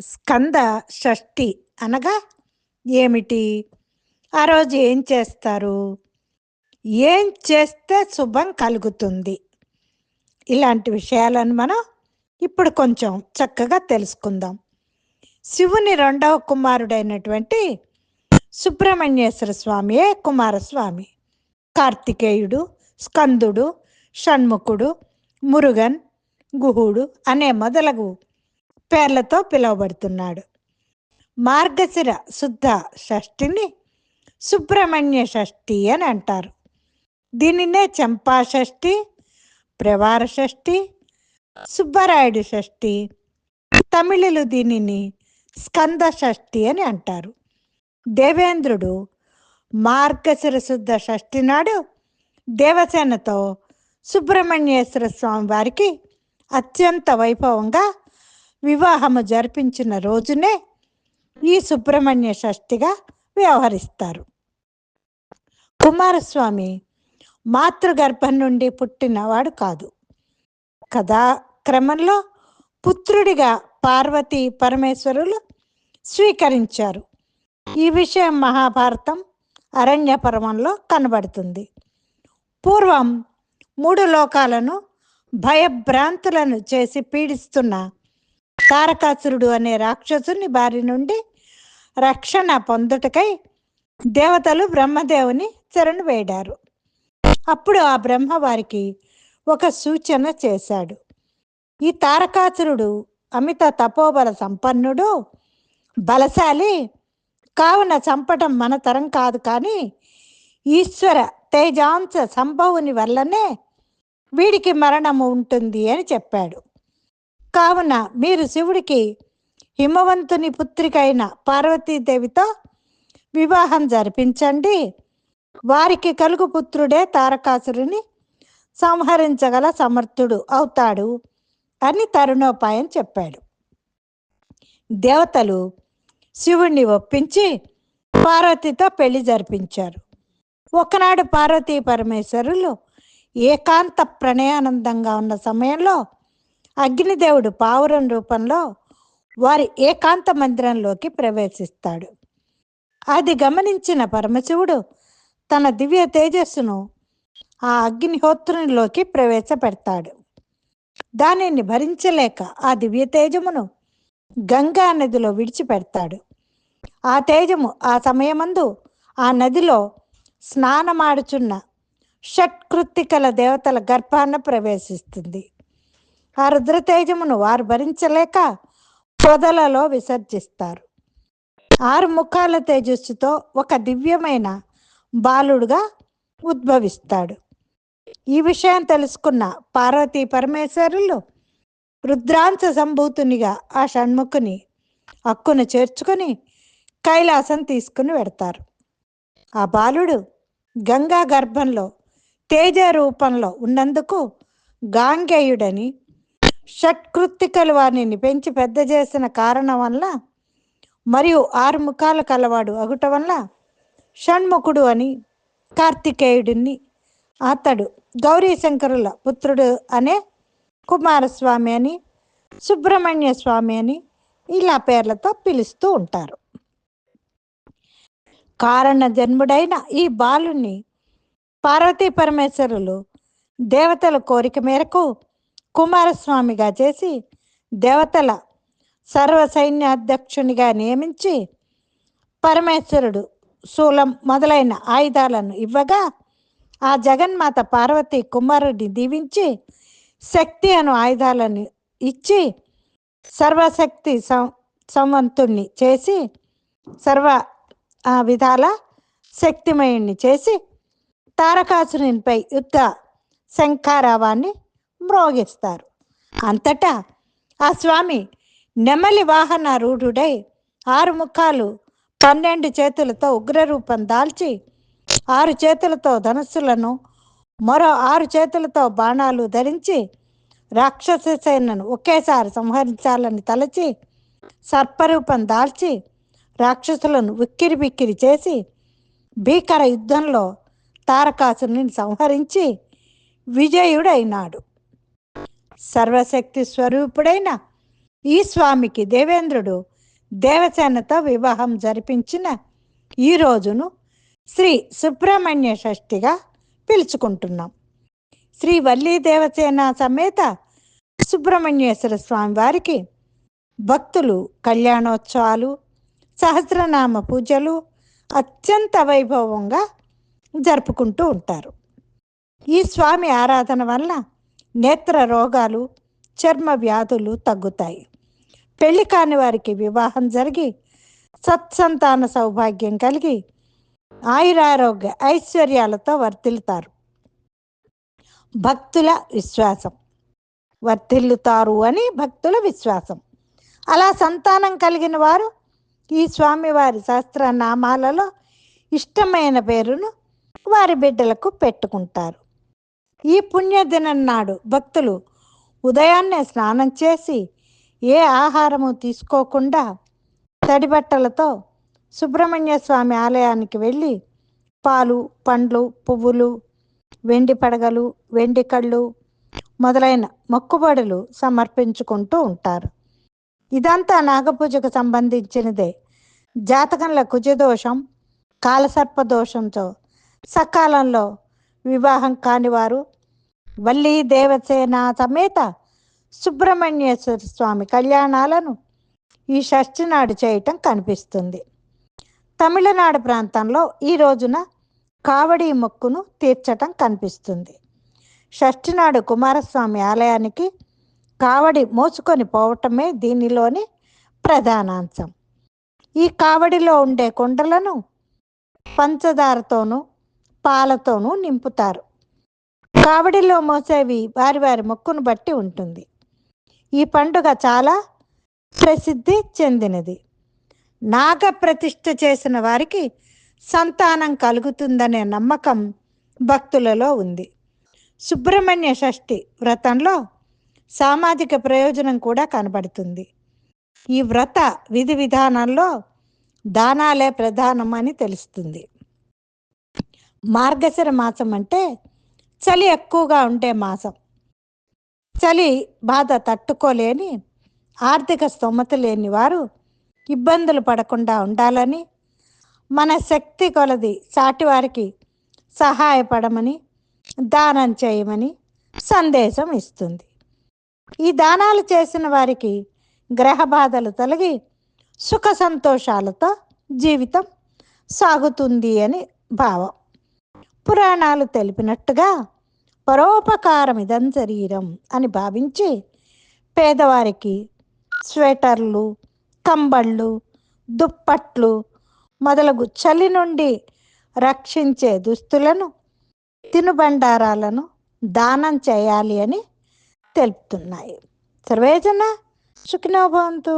స్కంద షష్ఠి అనగా ఏమిటి? ఆ రోజు ఏం చేస్తారు? ఏం చేస్తే శుభం కలుగుతుంది? ఇలాంటి విషయాలను మనం ఇప్పుడు కొంచెం చక్కగా తెలుసుకుందాం. శివుని రెండవ కుమారుడైనటువంటి సుబ్రహ్మణ్యేశ్వర స్వామియే కుమారస్వామి. కార్తికేయుడు స్కందుడు షణ్ముఖుడు మురుగన్ గుహుడు అనే మొదలగు పేర్లతో పిలువబడుతున్నాడు. మార్గశిర శుద్ధ షష్ఠిని సుబ్రహ్మణ్య షష్ఠి అని అంటారు. దీనినే చంపా షష్ఠి ప్రవార షష్ఠి సుబ్బరాయుడు షష్ఠి తమిళులు దీనిని స్కంద షష్ఠి అని అంటారు. దేవేంద్రుడు మార్గశిర శుద్ధ షష్ఠి నాడు దేవసేనతో సుబ్రహ్మణ్యేశ్వర స్వామి వారికి అత్యంత వైభవంగా వివాహము జరిపించిన రోజునే ఈ సుబ్రహ్మణ్య షష్ఠిగా వ్యవహరిస్తారు. కుమారస్వామి మాతృగర్భం నుండి పుట్టినవాడు కాదు. కదా క్రమంలో పుత్రుడిగా పార్వతి పరమేశ్వరులు స్వీకరించారు. ఈ విషయం మహాభారతం అరణ్య పర్వంలో కనబడుతుంది. పూర్వం మూడు లోకాలను భయభ్రాంతులను చేసి పీడిస్తున్న తారకాసురుడు అనే రాక్షసుని బారి నుండి రక్షణ పొందుటకై దేవతలు బ్రహ్మదేవుని శరణు వేడారు. అప్పుడు ఆ బ్రహ్మ వారికి ఒక సూచన చేశాడు. ఈ తారకాసురుడు అమిత తపోబల సంపన్నుడు బలశాలి కావున చంపటం మన తరం కాదు కానీ ఈశ్వర తేజాంశ సంభవుని వల్లనే వీడికి మరణము ఉంటుంది అని చెప్పాడు. కావున మీరు శివుడికి హిమవంతుని పుత్రికైన పార్వతీదేవితో వివాహం జరిపించండి. వారికి కలుగు పుత్రుడే తారకాసురుని సంహరించగల సమర్థుడు అవుతాడు అని తరుణోపాయం చెప్పాడు. దేవతలు శివుణ్ణి ఒప్పించి పార్వతితో పెళ్ళి జరిపించారు. ఒకనాడు పార్వతీ పరమేశ్వరులు ఏకాంత ప్రణయానందంగా ఉన్న సమయంలో అగ్నిదేవుడు పావురం రూపంలో వారి ఏకాంత మందిరంలోకి ప్రవేశిస్తాడు. అది గమనించిన పరమశివుడు తన దివ్య తేజస్సును ఆ అగ్నిహోత్రునిలోకి ప్రవేశపెడతాడు. దానిని భరించలేక ఆ దివ్య తేజమును గంగా నదిలో విడిచిపెడతాడు. ఆ తేజము ఆ సమయమందు ఆ నదిలో స్నానమాడుచున్న షట్కృత్తికల దేవతల గర్భాన ప్రవేశిస్తుంది. ఆ రుద్రతేజమును వారు భరించలేక పొదలలో విసర్జిస్తారు. ఆరు ముఖాల తేజస్సుతో ఒక దివ్యమైన బాలుడుగా ఉద్భవిస్తాడు. ఈ విషయం తెలుసుకున్న పార్వతీ పరమేశ్వరులు రుద్రాంశ సంభూతునిగా ఆ షణ్ముఖుని హక్కును చేర్చుకొని కైలాసం తీసుకుని వెడతారు. ఆ బాలుడు గంగా గర్భంలో తేజ రూపంలో ఉన్నందుకు గాంగేయుడని షట్కృత్తికలు వారిని పెంచి పెద్ద చేసిన కారణం వల్ల మరియు ఆరు ముఖాలు కలవాడు అగుట వల్ల షణ్ముఖుడు అని కార్తికేయుడిని అతడు గౌరీశంకరుల పుత్రుడు అనే కుమారస్వామి అని సుబ్రహ్మణ్య స్వామి అని ఇలా పేర్లతో పిలుస్తూ ఉంటారు. కారణ జన్ముడైన ఈ బాలుని పార్వతీ పరమేశ్వరులు దేవతల కోరిక మేరకు కుమారస్వామిగా చేసి దేవతల సర్వ సైన్యాధ్యక్షునిగా నియమించి పరమేశ్వరుడు శూలం మొదలైన ఆయుధాలను ఇవ్వగా ఆ జగన్మాత పార్వతి కుమారుడిని దీవించి శక్తి అను ఆయుధాలను ఇచ్చి సర్వశక్తి సం సంవంతుణ్ణి చేసి సర్వ ఆ విధాల శక్తిమయుణ్ణి చేసి తారకాసురునిపై యుద్ధ శంఖారావాన్ని మ్రోగిస్తారు. అంతటా ఆ స్వామి నెమలి వాహన రూఢుడై ఆరు ముఖాలు పన్నెండు చేతులతో ఉగ్రరూపం దాల్చి ఆరు చేతులతో ధనుస్సులను మరో ఆరు చేతులతో బాణాలు ధరించి రాక్షస సేనను ఒకేసారి సంహరించాలని తలచి సర్పరూపం దాల్చి రాక్షసులను ఉక్కిరి బిక్కిరి చేసి భీకర యుద్ధంలో తారకాసుని సంహరించి విజయుడైనాడు. సర్వశక్తి స్వరూపుడైన ఈ స్వామికి దేవేంద్రుడు దేవసేనతో వివాహం జరిపించిన ఈ రోజును శ్రీ సుబ్రహ్మణ్య షష్ఠిగా పిలుచుకుంటున్నాం. శ్రీ వల్లీ దేవసేన సమేత సుబ్రహ్మణ్యేశ్వర స్వామి వారికి భక్తులు కళ్యాణోత్సవాలు సహస్రనామ పూజలు అత్యంత వైభవంగా జరుపుకుంటూ ఉంటారు. ఈ స్వామి ఆరాధన వల్ల నేత్ర రోగాలు చర్మ వ్యాధులు తగ్గుతాయి. పెళ్ళి కాని వారికి వివాహం జరిగి సత్సంతాన సౌభాగ్యం కలిగి ఆయురారోగ్య ఐశ్వర్యాలతో వర్తిల్లుతారు భక్తుల విశ్వాసం. వర్తిల్లుతారు అని భక్తుల విశ్వాసం. అలా సంతానం కలిగిన వారు ఈ స్వామివారి సహస్రనామాలలో ఇష్టమైన పేరును వారి బిడ్డలకు పెట్టుకుంటారు. ఈ పుణ్యదినం నాడు భక్తులు. ఉదయాన్నే స్నానం చేసి ఏ ఆహారము తీసుకోకుండా తడిబట్టలతో సుబ్రహ్మణ్య స్వామి ఆలయానికి వెళ్ళి పాలు పండ్లు పువ్వులు వెండి పడగలు వెండి కళ్ళు మొదలైన మొక్కుబడులు సమర్పించుకుంటూ ఉంటారు. ఇదంతా నాగపూజకు సంబంధించినదే. జాతకంలో కుజదోషం కాలసర్ప దోషంతో సకాలంలో వివాహం కానివారు. వల్లి దేవసేన సమేత సుబ్రహ్మణ్యేశ్వర స్వామి కళ్యాణాలను ఈ షష్ఠి నాడు చేయటం కనిపిస్తుంది. తమిళనాడు ప్రాంతంలో ఈ రోజున కావడి మొక్కును తీర్చటం కనిపిస్తుంది. షష్ఠి నాడు కుమారస్వామి ఆలయానికి కావడి మోసుకొని పోవటమే దీనిలోని ప్రధానాంశం. ఈ కావడిలో ఉండే కుండలను పంచదారతోనూ పాలతోనూ నింపుతారు. కావడిలో మోసేవి వారి వారి మొక్కును బట్టి ఉంటుంది. ఈ పండుగ చాలా ప్రసిద్ధి చెందినది. నాగ ప్రతిష్ఠ చేసిన వారికి సంతానం కలుగుతుందనే నమ్మకం భక్తులలో ఉంది. సుబ్రహ్మణ్య షష్ఠి వ్రతంలో సామాజిక ప్రయోజనం కూడా కనబడుతుంది. ఈ వ్రత విధి విధానంలో దానాలే ప్రధానమని తెలుస్తుంది. మార్గశిర మాసం అంటే చలి ఎక్కువగా ఉండే మాసం. చలి బాధ తట్టుకోలేని ఆర్థిక స్తోమత లేని వారు ఇబ్బందులు పడకుండా ఉండాలని మన శక్తి కొలది సాటివారికి సహాయపడమని దానం చేయమని సందేశం ఇస్తుంది. ఈ దానాలు చేసిన వారికి గ్రహ బాధలు తొలగి సుఖ సంతోషాలతో జీవితం సాగుతుంది అని భావం. పురాణాలు తెలిపినట్టుగా పరోపకారం ఇదం శరీరం అని భావించి పేదవారికి స్వెటర్లు కంబళ్ళు దుప్పట్లు మొదలగు చలి నుండి రక్షించే దుస్తులను తినుబండారాలను దానం చేయాలి అని తెలుపుతున్నాయి. సర్వేజన సుఖినోభవంతు